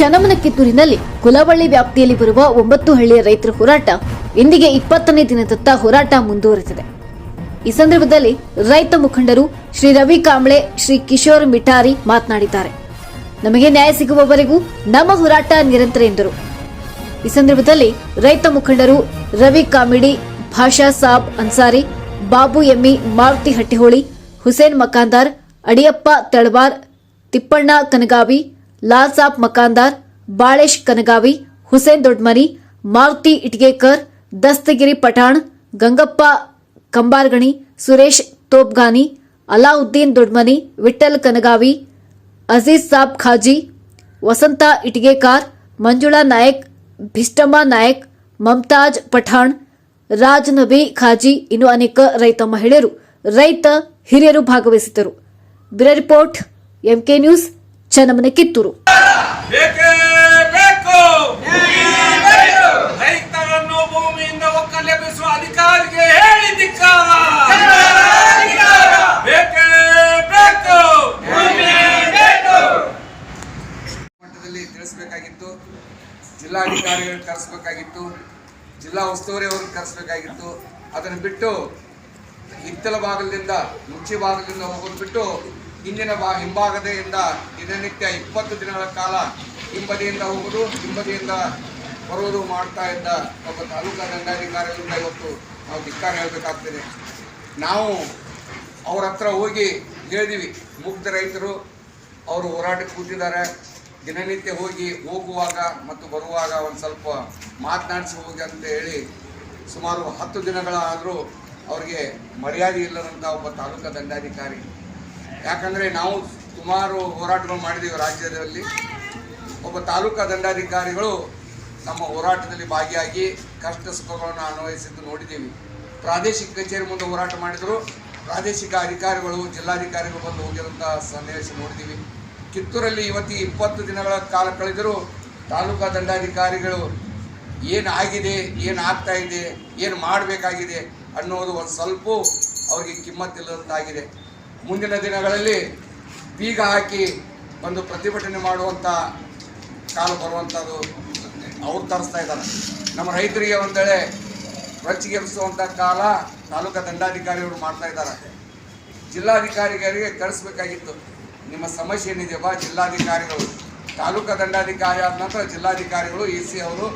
ಚನ್ನಮನ ಕಿತ್ತೂರಿನಲ್ಲಿ ಕುಲವಳ್ಳಿ ವ್ಯಾಪ್ತಿಯಲ್ಲಿ ಬರುವ ಒಂಬತ್ತು ಹಳ್ಳಿಯ ರೈತರ ಹೋರಾಟ ಇಂದಿಗೆ ಇಪ್ಪತ್ತನೇ ದಿನದತ್ತ ಹೋರಾಟ ಮುಂದುವರೆದಿದೆ. ಈ ಸಂದರ್ಭದಲ್ಲಿ ರೈತ ಮುಖಂಡರು ಶ್ರೀ ರವಿ ಕಾಂಬ್ಳೆ, ಶ್ರೀ ಕಿಶೋರ್ ಮಿಠಾರಿ ಮಾತನಾಡಿದ್ದಾರೆ. ನಮಗೆ ನ್ಯಾಯ ಸಿಗುವವರೆಗೂ ನಮ್ಮ ಹೋರಾಟ ನಿರಂತರ ಎಂದರು. ಈ ಸಂದರ್ಭದಲ್ಲಿ ರೈತ ಮುಖಂಡರು ರವಿ ಕಾಮಿಡಿ, ಭಾಷಾ ಸಾಬ್ ಅನ್ಸಾರಿ, ಬಾಬು ಎಮ್ಮಿ, ಮಾರುತಿ ಹಟ್ಟಿಹೋಳಿ, ಹುಸೇನ್ ಮಕಾಂದಾರ್, ಅಡಿಯಪ್ಪ ತಳವಾರ್, ತಿಪ್ಪಣ್ಣ ಕನಗಾವಿ ಲಾಲ್ ಸಾಬ್ ಮಕಾಂದಾರ್, ಬಾಳೇಶ್ ಕನಗಾವಿ, ಹುಸೇನ್ ದೊಡ್ಮನಿ, ಮಾರುತಿ ಇಟ್ಗೇಕರ್, ದಸ್ತಗಿರಿ ಪಠಾಣ್, ಗಂಗಪ್ಪ ಕಂಬಾರ್ಗಣಿ, ಸುರೇಶ್ ತೋಪ್ಗಾನಿ, ಅಲಾವುದ್ದೀನ್ ದೊಡ್ಮನಿ ವಿಠಲ್ ಕನಗಾವಿ, ಅಜೀಜ್ ಸಾಬ್ ಖಾಜಿ, ವಸಂತ ಇಟ್ಗೇಕಾರ್, ಮಂಜುಳಾ ನಾಯಕ್, ಭಿಷ್ಟಮ್ಮ ನಾಯಕ್, ಮಮತಾಜ್ ಪಠಾಣ್ ರಾಜ್ ನಬಿ ಖಾಜಿ ಇನ್ನು ಅನೇಕ ರೈತ ಮಹಿಳೆಯರು, ರೈತ ಹಿರಿಯರು ಭಾಗವಹಿಸಿದ್ದರು. Bureau report, MK news. ಚನ್ನಮನೆ Kittur. ಬೇಕೇ ಬೇಕು. ರೈತರನ್ನು ಭೂಮಿಯಿಂದ ಒಕ್ಕಲೆಬ್ಬಿಸುವ ಅಧಿಕಾರಿಗೆ ಹೇಳಿ ಧಿಕ್ಕಾರ. ಬೇಕೇ ಬೇಕು. ಮಟ್ಟದಲ್ಲಿ ತಿಳಿಸ್ಬೇಕಾಗಿತ್ತು ಜಿಲ್ಲಾಧಿಕಾರಿಗಳು ಕರೆಸ್ಬೇಕಾಗಿತ್ತು ಜಿಲ್ಲಾ ಉಸ್ತುವಾರಿ ಅವ್ರನ್ನ ಕರೆಸಬೇಕಾಗಿತ್ತು. ಅದನ್ನು ಬಿಟ್ಟು ಹಿತ್ತಲ ಭಾಗದಿಂದ ಮುಚ್ಚಿ ಭಾಗದಿಂದ ಹೋಗೋದು ಬಿಟ್ಟು ಹಿಂದಿನ ಬಾ ಹಿಂಭಾಗದಿಂದ ದಿನನಿತ್ಯ ಇಪ್ಪತ್ತು ದಿನಗಳ ಕಾಲ ಹಿಂಬದಿಯಿಂದ ಹೋಗುವುದು, ಹಿಂಬದಿಯಿಂದ ಬರುವುದು ಮಾಡ್ತಾ ಇದ್ದ ಒಬ್ಬ ತಾಲೂಕಾ ದಂಡಾಧಿಕಾರಿಗಳಿಂದ ಇವತ್ತು ನಾವು ಧಿಕ್ಕಾರ ಹೇಳಬೇಕಾಗ್ತದೆ. ನಾವು ಅವ್ರ ಹತ್ರ ಹೋಗಿ ಹೇಳಿದೀವಿ. ಮುಗ್ಧ ರೈತರು ಅವರು ಹೋರಾಟಕ್ಕೆ ಕೂತಿದ್ದಾರೆ. ದಿನನಿತ್ಯ ಹೋಗಿ ಹೋಗುವಾಗ ಮತ್ತು ಬರುವಾಗ ಒಂದು ಸ್ವಲ್ಪ ಮಾತನಾಡಿಸಿ ಹೋಗಿ ಅಂತ ಹೇಳಿ ಸುಮಾರು ಹತ್ತು ದಿನಗಳಾದರೂ ಅವರಿಗೆ ಮರ್ಯಾದೆ ಇಲ್ಲದಂಥ ಒಬ್ಬ ತಾಲೂಕಾ ದಂಡಾಧಿಕಾರಿ ಯಾಕಂದರೆ ನಾವು ಸುಮಾರು ಹೋರಾಟಗಳು ಮಾಡಿದ್ದೀವಿ ರಾಜ್ಯದಲ್ಲಿ. ಒಬ್ಬ ತಾಲೂಕಾ ದಂಡಾಧಿಕಾರಿಗಳು ನಮ್ಮ ಹೋರಾಟದಲ್ಲಿ ಭಾಗಿಯಾಗಿ ಕಷ್ಟ ಸುಖಗಳನ್ನು ಅನ್ವಯಿಸಿದ್ದು ನೋಡಿದ್ದೀವಿ. ಪ್ರಾದೇಶಿಕ ಕಚೇರಿ ಮುಂದೆ ಹೋರಾಟ ಮಾಡಿದರು. ಪ್ರಾದೇಶಿಕ ಅಧಿಕಾರಿಗಳು, ಜಿಲ್ಲಾಧಿಕಾರಿಗಳು ಬಂದು ಹೋಗಿರುವಂಥ ಸನ್ನಿವೇಶ ನೋಡಿದ್ದೀವಿ. ಕಿತ್ತೂರಲ್ಲಿ ಇವತ್ತು ಇಪ್ಪತ್ತು ದಿನಗಳ ಕಾಲ ಕಳೆದರೂ ತಾಲೂಕಾ ದಂಡಾಧಿಕಾರಿಗಳು ಏನು ಆಗಿದೆ, ಏನು ಆಗ್ತಾ ಇದೆ, ಏನು ಮಾಡಬೇಕಾಗಿದೆ ಅನ್ನೋದು ಒಂದು ಸ್ವಲ್ಪ ಅವರಿಗೆ ಕಿಮ್ಮತ್ತಿಲ್ಲದಂತಾಗಿದೆ. ಮುಂದಿನ ದಿನಗಳಲ್ಲಿ ಬೀಗ ಹಾಕಿ ಒಂದು ಪ್ರತಿಭಟನೆ ಮಾಡುವಂಥ ಕಾಲ ಬರುವಂಥದ್ದು ಅವ್ರು ತರಿಸ್ತಾ ಇದ್ದಾರೆ. ನಮ್ಮ ರೈತರಿಗೆ ಒಂದೇಳೆ ರಚಿಗೆಬ್ಬಿಸುವಂಥ ಕಾಲ ತಾಲೂಕಾ ದಂಡಾಧಿಕಾರಿಗಳು ಮಾಡ್ತಾ ಇದ್ದಾರೆ. ಜಿಲ್ಲಾಧಿಕಾರಿಗಳಿಗೆ ಕಳಿಸ್ಬೇಕಾಗಿತ್ತು. ನಿಮ್ಮ ಸಮಸ್ಯೆ ಏನಿದೆ ಬಾ ಜಿಲ್ಲಾಧಿಕಾರಿಗಳು. ತಾಲೂಕಾ ದಂಡಾಧಿಕಾರಿ ಆದ ನಂತರ ಜಿಲ್ಲಾಧಿಕಾರಿಗಳು ಇ ಸಿ ಅವರು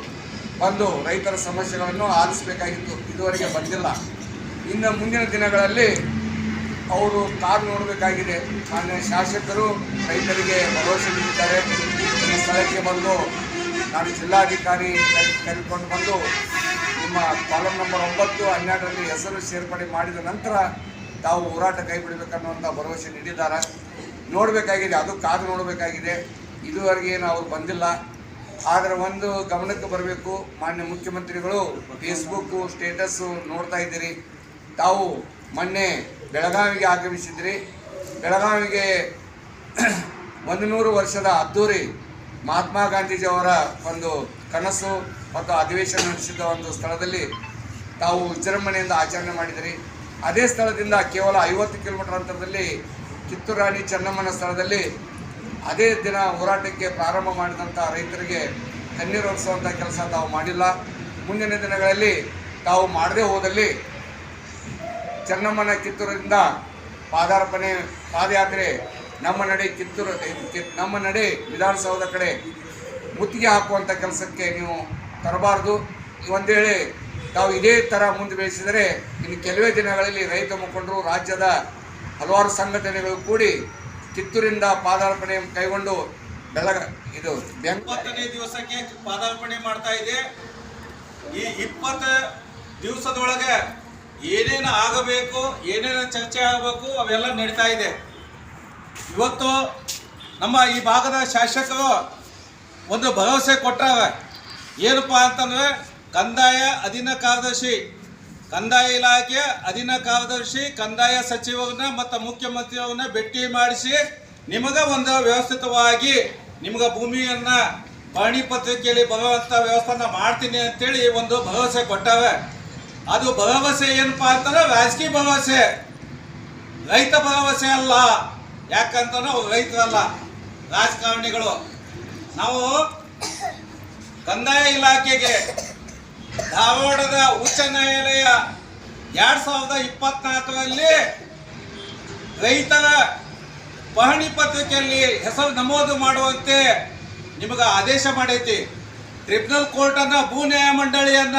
ಬಂದು ರೈತರ ಸಮಸ್ಯೆಗಳನ್ನು ಆಲಿಸಬೇಕಾಗಿತ್ತು. ಇದುವರೆಗೆ ಬಂದಿಲ್ಲ. ಇನ್ನು ಮುಂದಿನ ದಿನಗಳಲ್ಲಿ ಅವರು ಕಾದು ನೋಡಬೇಕಾಗಿದೆ. ಮಾನ್ಯ ಶಾಸಕರು ರೈತರಿಗೆ ಭರವಸೆ ನೀಡಿದ್ದಾರೆ. ಈ ಸ್ಥಳಕ್ಕೆ ಬಂದು ನಾನು ಜಿಲ್ಲಾಧಿಕಾರಿ ಕರೆ- ಕರೆದುಕೊಂಡು ಬಂದು ನಿಮ್ಮ ಕಾಲಮ್ ನಂಬರ್ ಒಂಬತ್ತು, ಹನ್ನೆರಡರಲ್ಲಿ ಹೆಸರು ಸೇರ್ಪಡೆ ಮಾಡಿದ ನಂತರ ತಾವು ಹೋರಾಟ ಕೈ ಬಿಡಬೇಕನ್ನುವಂಥ ಭರವಸೆ ನೀಡಿದ್ದಾರೆ. ನೋಡಬೇಕಾಗಿದೆ, ಅದು ಕಾದು ನೋಡಬೇಕಾಗಿದೆ. ಇದುವರೆಗೆ ಏನು ಅವರು ಬಂದಿಲ್ಲ. ಆದರೆ ಒಂದು ಗಮನಕ್ಕೆ ಬರಬೇಕು. ಮಾನ್ಯ ಮುಖ್ಯಮಂತ್ರಿಗಳು ಫೇಸ್ಬುಕ್ಕು ಸ್ಟೇಟಸ್ಸು ನೋಡ್ತಾ ಇದ್ದೀರಿ. ತಾವು ಮೊನ್ನೆ ಬೆಳಗಾವಿಗೆ ಆಗಮಿಸಿದ್ರಿ. ಬೆಳಗಾವಿಗೆ ಒಂದು ನೂರು ವರ್ಷದ ಅದ್ದೂರಿ ಮಹಾತ್ಮ ಗಾಂಧೀಜಿಯವರ ಒಂದು ಕನಸು ಮತ್ತು ಅಧಿವೇಶನ ನಡೆಸಿದ ಒಂದು ಸ್ಥಳದಲ್ಲಿ ತಾವು ವಿಜೃಂಭಣೆಯಿಂದ ಆಚರಣೆ ಮಾಡಿದಿರಿ. ಅದೇ ಸ್ಥಳದಿಂದ ಕೇವಲ ಐವತ್ತು ಕಿಲೋಮೀಟರ್ ಅಂತರದಲ್ಲಿ ಕಿತ್ತೂರಾಣಿ ಚೆನ್ನಮ್ಮನ ಸ್ಥಳದಲ್ಲಿ ಅದೇ ದಿನ ಹೋರಾಟಕ್ಕೆ ಪ್ರಾರಂಭ ಮಾಡಿದಂಥ ರೈತರಿಗೆ ಕಣ್ಣೀರು ಒರೆಸುವಂಥ ಕೆಲಸ ತಾವು ಮಾಡಿಲ್ಲ. ಮುಂದಿನ ದಿನಗಳಲ್ಲಿ ತಾವು ಮಾಡದೇ ಹೋದಲ್ಲಿ ಚೆನ್ನಮ್ಮನ ಕಿತ್ತೂರಿಂದ ಪಾದಾರ್ಪಣೆ, ಪಾದಯಾತ್ರೆ ನಮ್ಮ ನಡೆ ಕಿತ್ತೂರು ನಮ್ಮ ನಡೆ ವಿಧಾನಸೌಧ ಕಡೆ ಮುತ್ತಿಗೆ ಹಾಕುವಂಥ ಕೆಲಸಕ್ಕೆ ನೀವು ತರಬಾರ್ದು. ಒಂದು ವೇಳೆ ತಾವು ಇದೇ ಥರ ಮುಂದೆ ಬೆಳೆಸಿದರೆ ಇನ್ನು ಕೆಲವೇ ದಿನಗಳಲ್ಲಿ ರೈತ ಮುಖಂಡರು, ರಾಜ್ಯದ ಹಲವಾರು ಸಂಘಟನೆಗಳು ಕೂಡಿ ಕಿತ್ತೂರಿಂದ ಪಾದಾರ್ಪಣೆ ಕೈಗೊಂಡು ಬೆಳಗ, ಇದು ಬೆಂಗ ಇಪ್ಪತ್ತನೇ ದಿವಸಕ್ಕೆ ಪಾದಾರ್ಪಣೆ ಮಾಡ್ತಾ ಇದೆ. ಈ ಇಪ್ಪತ್ತು ದಿವಸದೊಳಗೆ ಏನೇನು ಆಗಬೇಕು, ಏನೇನು ಚರ್ಚೆ ಆಗಬೇಕು, ಅವೆಲ್ಲ ನಡೀತಾ ಇದೆ. ಇವತ್ತು ನಮ್ಮ ಈ ಭಾಗದ ಶಾಸಕರು ಒಂದು ಭರವಸೆ ಕೊಟ್ಟಾರ. ಏನಪ್ಪ ಅಂತಂದ್ರೆ, ಕಂದಾಯ ಅಧೀನ ಕಾರ್ಯದರ್ಶಿ, ಕಂದಾಯ ಇಲಾಖೆ ಅಧೀನ ಕಾರ್ಯದರ್ಶಿ, ಕಂದಾಯ ಸಚಿವರನ್ನ ಮತ್ತು ಮುಖ್ಯಮಂತ್ರಿಯವ್ರನ್ನ ಭೇಟಿ ಮಾಡಿಸಿ ನಿಮಗೆ ಒಂದು ವ್ಯವಸ್ಥಿತವಾಗಿ ನಿಮಗೆ ಭೂಮಿಯನ್ನು ಪಹಣಿ ಪತ್ರಿಕೆಯಲ್ಲಿ ಬರುವಂಥ ವ್ಯವಸ್ಥೆನ ಮಾಡ್ತೀನಿ ಅಂತೇಳಿ ಒಂದು ಭರವಸೆ ಕೊಟ್ಟಾವೆ ಅದು ಭರವಸೆ ಏನಪ್ಪ ಅಂತಂದ್ರೆ ರಾಜಕೀಯ ಭರವಸೆ. ರೈತ ಭರವಸೆ ಅಲ್ಲ. ಯಾಕಂತಂದ್ರೆ ಅವ್ರು ರೈತರಲ್ಲ. ರಾಜಕಾರಣಿಗಳು. ನಾವು ಕಂದಾಯ ಇಲಾಖೆಗೆ ಧಾರವಾಡದ ಉಚ್ಚ ನ್ಯಾಯಾಲಯ ಎರಡ್ ಸಾವಿರದ ಇಪ್ಪತ್ನಾಲ್ಕರಲ್ಲಿ ರೈತರ ಪಹಣಿ ಪತ್ರಿಕೆಯಲ್ಲಿ ಹೆಸರು ನಮೂದು ಮಾಡುವಂತೆ ನಿಮಗೆ ಆದೇಶ ಮಾಡೈತಿ. ಟ್ರಿಬ್ಯುನಲ್ ಕೋರ್ಟನ್ನು ಭೂ ನ್ಯಾಯ ಮಂಡಳಿಯನ್ನ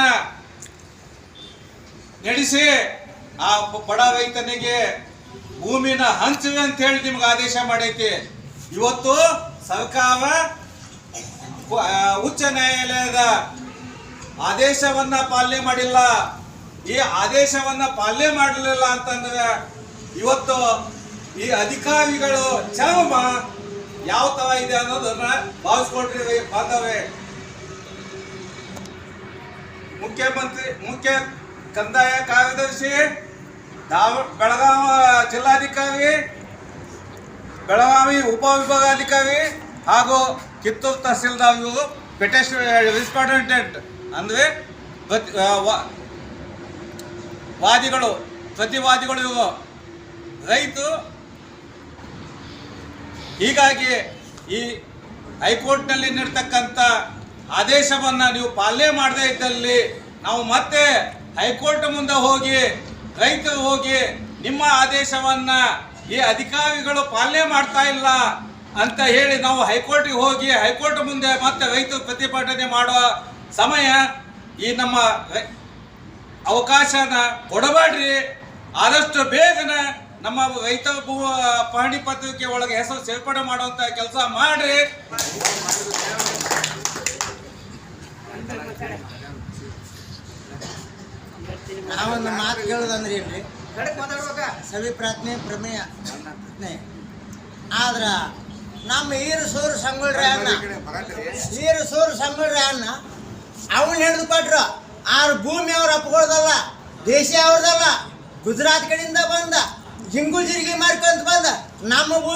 ನಡೆಸಿ ಆ ಬಡ ರೈತನಿಗೆ ಭೂಮಿನ ಹಂಚುವೆ ಅಂತ ಹೇಳಿ ನಿಮ್ಗೆ ಆದೇಶ ಮಾಡೈತಿ. ಇವತ್ತು ಸರ್ಕಾರ ಉಚ್ಚ ನ್ಯಾಯಾಲಯದ ಆದೇಶವನ್ನ ಪಾಲನೆ ಮಾಡಿಲ್ಲ. ಈ ಆದೇಶವನ್ನ ಪಾಲನೆ ಮಾಡಲಿಲ್ಲ ಅಂತಂದ್ರೆ ಇವತ್ತು ಈ ಅಧಿಕಾರಿಗಳು ಚರ್ಮ ಯಾವ ತರ ಇದೆ ಅನ್ನೋದನ್ನ ಭಾವಿಸ್ಕೊಂಡ್ರಿ ಬಾಂಧವೇ ಮುಖ್ಯಮಂತ್ರಿ, ಮುಖ್ಯ ಕಂದಾಯ ಕಾರ್ಯದರ್ಶಿ ದಾವ, ಬೆಳಗಾವ ಜಿಲ್ಲಾಧಿಕಾರಿ, ಬೆಳಗಾವಿ ಉಪವಿಭಾಗಾಧಿಕಾರಿ ಹಾಗೂ ಕಿತ್ತೂರು ತಹಸೀಲ್ದಾರ್ ಇವರು ಪೆಟೇಷನ್ ರೆಸ್ಪಾಂಡೆಂಟ್ ಅಂದರೆ ಪ್ರತಿ ವಾದಿಗಳು, ಪ್ರತಿವಾದಿಗಳು ಇವರು. ರೈತರು ಹೀಗಾಗಿ ಈ ಹೈಕೋರ್ಟ್ನಲ್ಲಿ ನೀಡ್ತಕ್ಕಂಥ ಆದೇಶವನ್ನು ನೀವು ಪಾಲನೆ ಮಾಡದೇ ಇದ್ದಲ್ಲಿ ನಾವು ಮತ್ತೆ ಹೈಕೋರ್ಟ್ ಮುಂದೆ ಹೋಗಿ ರೈತರು ಹೋಗಿ ನಿಮ್ಮ ಆದೇಶವನ್ನ ಈ ಅಧಿಕಾರಿಗಳು ಪಾಲನೆ ಮಾಡ್ತಾ ಇಲ್ಲ ಅಂತ ಹೇಳಿ ನಾವು ಹೈಕೋರ್ಟಿಗೆ ಹೋಗಿ, ಹೈಕೋರ್ಟ್ ಮುಂದೆ ಮತ್ತೆ ರೈತರು ಪ್ರತಿಭಟನೆ ಮಾಡುವ ಸಮಯ ಈ ನಮ್ಮ ಅವಕಾಶನ ಕೊಡಬೇಡ್ರಿ. ಆದಷ್ಟು ಬೇಗನ ನಮ್ಮ ರೈತ ಭೂ ಪಹಣಿ ಪತ್ರಿಕೆ ಒಳಗೆ ಹೆಸರು ಸೇರ್ಪಡೆ ಮಾಡುವಂತ ಕೆಲಸ ಮಾಡ್ರಿ. ನಾವೊಂದು ಮಾತು ಕೇಳೋದಂದ್ರೆ ಏನ್ರಿ? ಸವಿ ಪ್ರಾರ್ಥನೆ ಪ್ರಮೇಯ. ಆದ್ರ ನಮ್ಮ ಈರು ಸೂರು ಸಂಗೊಳ್ರಿ ಅಣ್ಣ. ಈರು ಸೂರು ಸಂಗೊಳ್ರಿ ಅಣ್ಣ. ಅವನ್ ಹಿಡಿದು ಕೊಟ್ರು ಆರು ಭೂಮಿ ಅವ್ರ ಅಪ್ಕೊಳ್ದಲ್ಲ ದೇಶ ಅವ್ರದಲ್ಲ ಗುಜರಾತ್ ಕಡೆಯಿಂದ ಬಂದ ಜಿಂಗು ಜಿರಿಗೆ ಮಾರ್ಕೊಂತ ಬಂದ ನಮ್ಮ ಭೂಮಿ